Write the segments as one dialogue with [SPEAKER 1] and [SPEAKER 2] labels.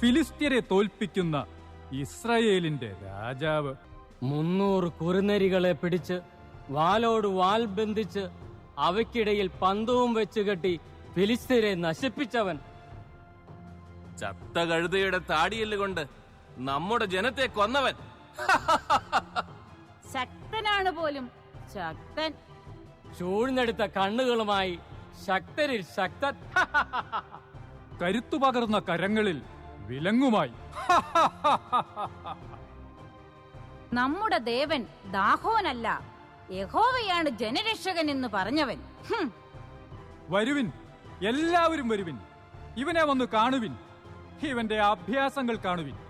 [SPEAKER 1] ഫിലിസ്ത്യരെ തോൽപ്പിക്കുന്ന ഇസ്രയേലിന്റെ രാജാവ്.
[SPEAKER 2] മുന്നൂറ് കുറുനരികളെ പിടിച്ച് വാലോട് വാൽ ബന്ധിച്ച് അവയ്ക്കിടയിൽ പന്തവും വെച്ച് കെട്ടി ഫിലിസ്തീനെ നശിപ്പിച്ചവൻ.
[SPEAKER 3] ചത്ത കഴുതയുടെ താടിയൽ കൊണ്ട് നമ്മുടെ ജനത്തെ കൊന്നവൻ.
[SPEAKER 4] ശക്തനാണ് പോലും ശക്തൻ.
[SPEAKER 2] ചൂഴ്ന്നെടുത്ത കണ്ണുകളുമായി ശക്തരിൽ ശക്തൻ.
[SPEAKER 1] കരുത്തു പകർന്ന കരങ്ങളിൽ വിലങ്ങുമായി.
[SPEAKER 4] നമ്മുടെ ദേവൻ ദാഹോനല്ല യഹോവയാണ് ജനരക്ഷകൻ എന്ന് പറഞ്ഞവൻ.
[SPEAKER 1] വരുവിൻ എല്ലാവരും വരുവിൻ. ഇവനെ വന്ന് കാണുവിൻ. ഇവന്റെ അഭ്യാസങ്ങൾ കാണുവിൻ.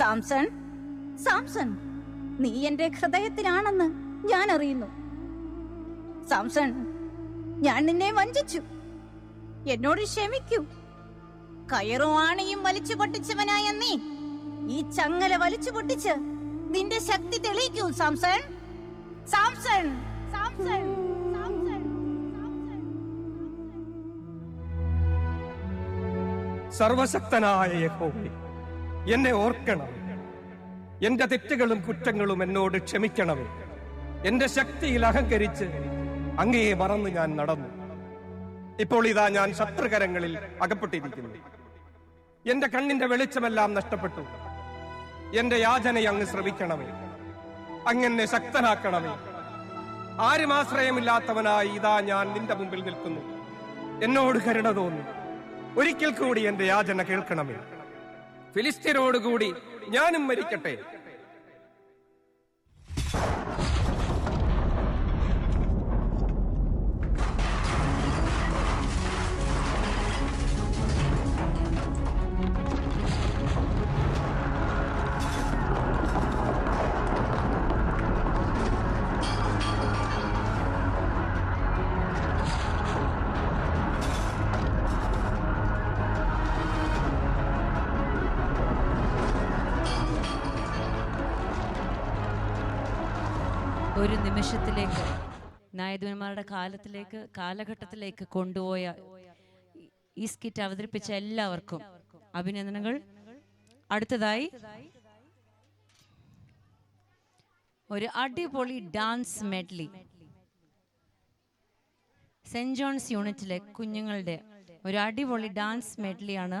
[SPEAKER 5] സാംസൺ? സാംസൺ നീ എന്റെ ഹൃദയത്തിലാണെന്ന് ഞാൻ അറിയുന്നു സാംസൺ ഞാൻ നിന്നെ വഞ്ചിച്ചു. എന്നോട് ക്ഷമിക്കൂ. കയറും ആണിയും വലിച്ചു പൊട്ടിച്ചവനായ നീ. ഈ ചങ്ങല വലിച്ചു പൊട്ടിച്ച് നിന്റെ ശക്തി തെളിയിക്കൂ സാംസൺ സാംസൺ സാംസൺ.
[SPEAKER 6] സർവശക്തനായ യഹോവേ എന്നെ ഓർക്കണം. എന്റെ തെറ്റുകളും കുറ്റങ്ങളും എന്നോട് ക്ഷമിക്കണമേ. എന്റെ ശക്തിയിൽ അഹങ്കരിച്ച് അങ്ങയെ മറന്ന് ഞാൻ നടന്നു. ഇപ്പോൾ ഇതാ ഞാൻ ശത്രുകരങ്ങളിൽ അകപ്പെട്ടിരിക്കുന്നു. എന്റെ കണ്ണിന്റെ വെളിച്ചമെല്ലാം നഷ്ടപ്പെട്ടു. എന്റെ യാചനയെ അങ്ങ് ശ്രമിക്കണമേ. അങ്ങനെ ശക്തനാക്കണമേ. ആരും ആശ്രയമില്ലാത്തവനായി ഇതാ ഞാൻ നിന്റെ മുമ്പിൽ നിൽക്കുന്നു. എന്നോട് കരുണ തോന്നി. ഒരിക്കൽ കൂടി എന്റെ യാചന കേൾക്കണമേ. ഫിലിസ്തീനോടുകൂടി ഞാനും മരിക്കട്ടെ.
[SPEAKER 7] ഒരു നിമിഷത്തിലേക്ക് നായകന്മാരുടെ കാലത്തിലേക്ക് കാലഘട്ടത്തിലേക്ക് കൊണ്ടുപോയ ഈ- സ്കിറ്റ് അവതരിപ്പിച്ച എല്ലാവർക്കും അഭിനന്ദനങ്ങൾ. അടുത്തതായി ഒരു അടിപൊളി ഡാൻസ് മെഡ്ലി. സെന്റ് ജോൺസ് യൂണിറ്റിലെ കുഞ്ഞുങ്ങളുടെ ഒരു അടിപൊളി ഡാൻസ് മെഡ്ലിയാണ്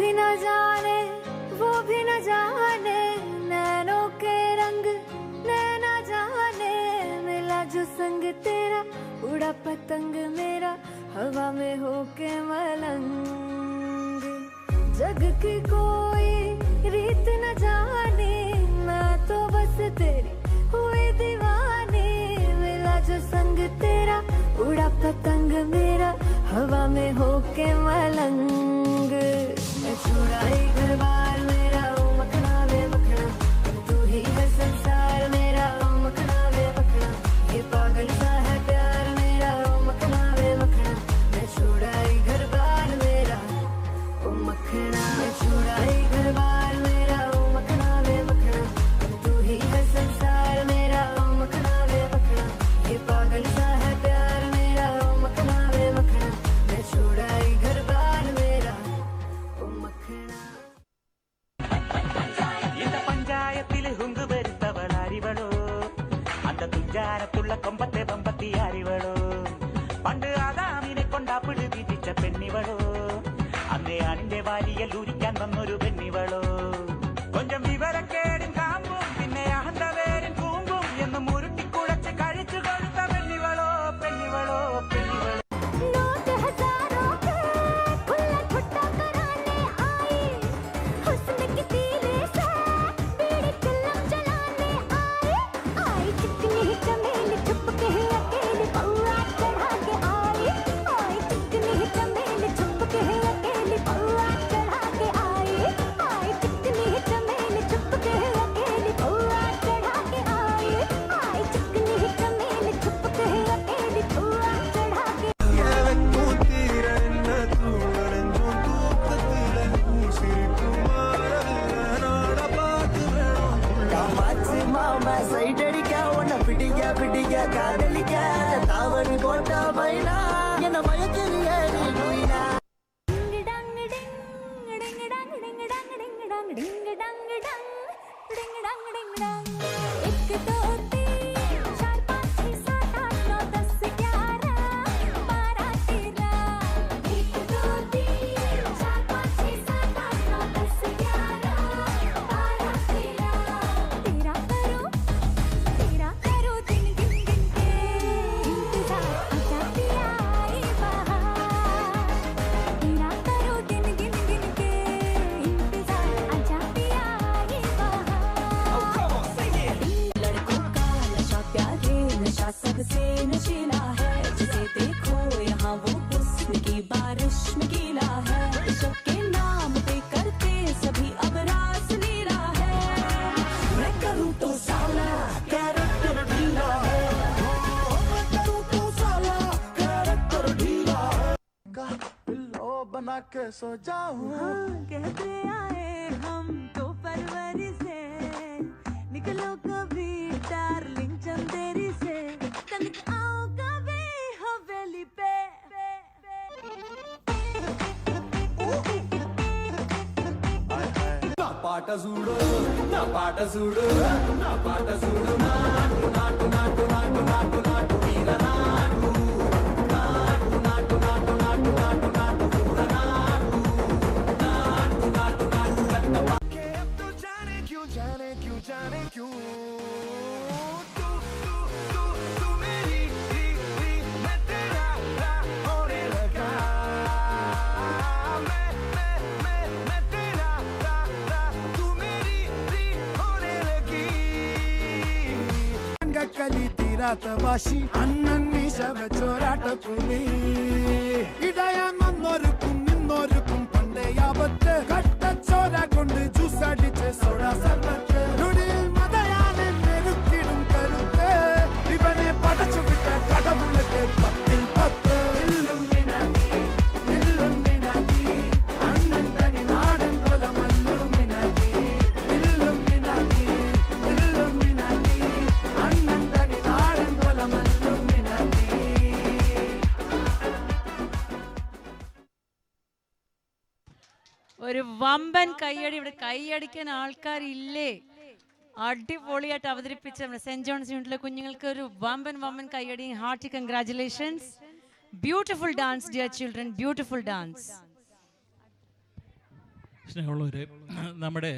[SPEAKER 8] भी न जाने, वो भी न जाने, नैनों के रंग नैना जाने, मिला जो संग तेरा, उड़ा पतंग मेरा, हवा में होके मलंग। जग की कोई रीत न जाने, मैं तो बस तेरी हुई दीवानी, मिला जो संग तेरा, उड़ा पतंग मेरा, हवा में होके मलंग। घर
[SPEAKER 9] बारिश नाम पे करते सभी है।
[SPEAKER 10] तो तो बना के सो जाऊँ।
[SPEAKER 8] हाँ, कहते आए हम तो
[SPEAKER 10] परवरिश పాట చూడు నా పాట చూడు నా పాట చూడు నాటు నాటు నాటు నాటు నాటు నాటు వీర నాటు ख्यात वाशी अन्न शब चोराट
[SPEAKER 11] पुली വമ്പൻ കൈയടി ഇവിടെ കൈയടിക്കാൻ ആൾക്കാരില്ലേ? അടിപൊളിയായിട്ട് അവതരിപ്പിച്ച സെന്റ് ജോൺസ് യൂണിറ്റിലെ കുഞ്ഞുങ്ങൾക്ക് ഒരു വമ്പൻ വമ്പൻ കൈയടി hearty congratulations beautiful dance dear children beautiful dance
[SPEAKER 12] സ്നേഹമുള്ളവരെ നമ്മുടെ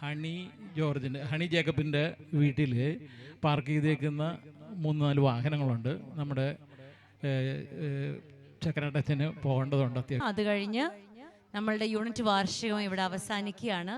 [SPEAKER 12] ഹണി ജോർജിന്റെ ഹണി ജേക്കബിന്റെ വീട്ടിൽ പാർക്ക് ചെയ്തേക്കുന്ന മൂന്ന് നാല് വാഹനങ്ങളുണ്ട്. നമ്മുടെ ചക്കരട്ടച്ചന് പോകേണ്ടതുണ്ട് അത്യാവശ്യം.
[SPEAKER 11] അത് കഴിഞ്ഞ് നമ്മളുടെ യൂണിറ്റ് വാർഷികം ഇവിടെ അവസാനിക്കുകയാണ്.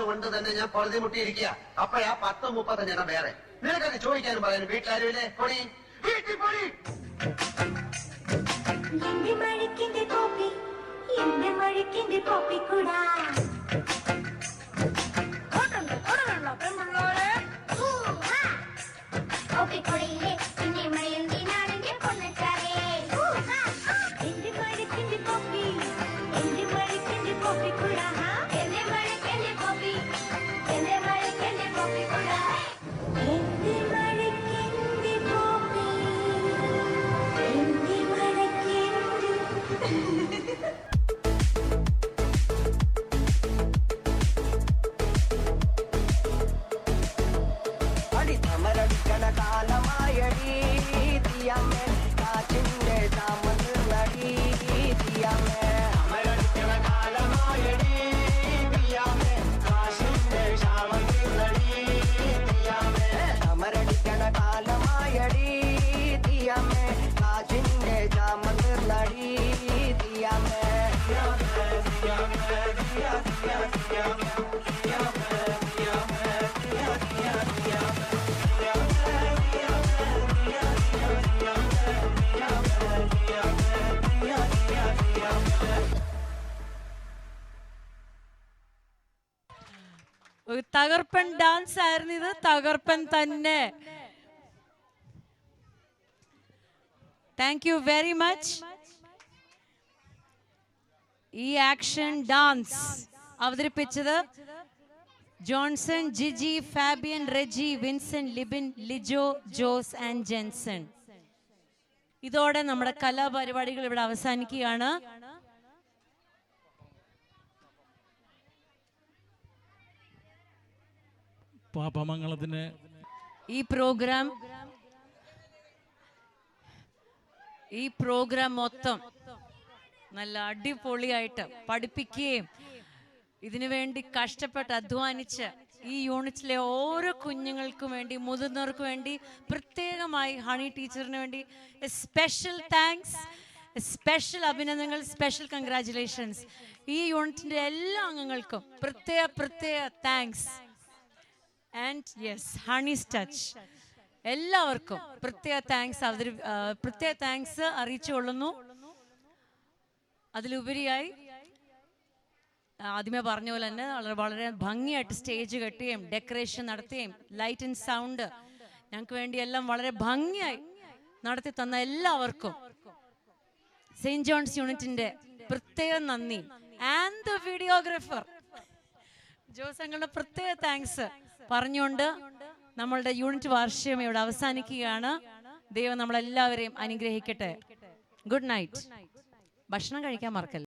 [SPEAKER 13] കൊണ്ട് തന്നെ ഞാൻ പൊറുതി മുട്ടിയിരിക്കുക അപ്പോഴാ പത്ത് മുപ്പത്തഞ്ചെണ്ണം വേറെ. നിനക്കൊക്കെ ചോദിക്കാനും പറയാനും വീട്ടിലാരുമില്ലേ? പൊടി വീട്ടിൽ പൊടി
[SPEAKER 8] മഴക്കിന്റെ കോപ്പി എന്റെ മഴക്കിന്റെ കോപ്പി കൂടാ
[SPEAKER 11] തകർപ്പൻ ഡാൻസ് ആയിരുന്നു ഇത്. തകർപ്പൻ തന്നെ. താങ്ക് യു വെരി മച്ച് ഈ ആക്ഷൻ ഡാൻസ് അവതരിപ്പിച്ചത് Johnson Jiji Fabian Reji Vinson Libin Lijo Jose and Jenson. ഇതോടെ നമ്മുടെ കലാപരിപാടികൾ ഇവിടെ അവസാനിക്കുകയാണ്.
[SPEAKER 12] പാപ്പമംഗളത്തിന്
[SPEAKER 11] ഈ പ്രോഗ്രാം ഈ പ്രോഗ്രാം മൊത്തം നല്ല അടിപൊളിയായിട്ട് പഠിപ്പിക്കുകയും ഇതിനു വേണ്ടി കഷ്ടപ്പെട്ട് അധ്വാനിച്ച് ഈ യൂണിറ്റിലെ ഓരോ കുഞ്ഞുങ്ങൾക്കും വേണ്ടി മുതിർന്നവർക്ക് വേണ്ടി പ്രത്യേകമായി ഹണി ടീച്ചറിന് വേണ്ടി സ്പെഷ്യൽ താങ്ക്സ് സ്പെഷ്യൽ അഭിനന്ദനങ്ങൾ സ്പെഷ്യൽ കൺഗ്രാറ്റുലേഷൻസ് ഈ യൂണിറ്റിന്റെ എല്ലാ അംഗങ്ങൾക്കും പ്രത്യേക പ്രത്യേക thanks and yes Honey's touch എല്ലാവർക്കും പ്രത്യേക താങ്ക്സ് അവതരി പ്രത്യേക താങ്ക്സ് അറിയിച്ചുകൊള്ളുന്നു. അതിലുപരിയായി ആ, ആദ്യമേ പറഞ്ഞ പോലെ തന്നെ വളരെ വളരെ ഭംഗിയായിട്ട് സ്റ്റേജ് കെട്ടുകയും ഡെക്കറേഷൻ നടത്തുകയും ലൈറ്റ് ആൻഡ് സൗണ്ട് ഞങ്ങൾക്ക് വേണ്ടി എല്ലാം വളരെ ഭംഗിയായി നടത്തി തന്ന എല്ലാവർക്കും സെയിന്റ് ജോൺസ് യൂണിറ്റിന്റെ പ്രത്യേക നന്ദി. ആൻഡ് ദ വീഡിയോഗ്രാഫർ ജോസങ്ങളുടെ പ്രത്യേക താങ്ക്സ് പറഞ്ഞുകൊണ്ട് നമ്മളുടെ യൂണിറ്റ് വാർഷികം ഇവിടെ അവസാനിക്കുകയാണ്. ദൈവം നമ്മളെല്ലാവരെയും അനുഗ്രഹിക്കട്ടെ. ഗുഡ് നൈറ്റ് ഭക്ഷണം കഴിക്കാൻ മറക്കല്ല?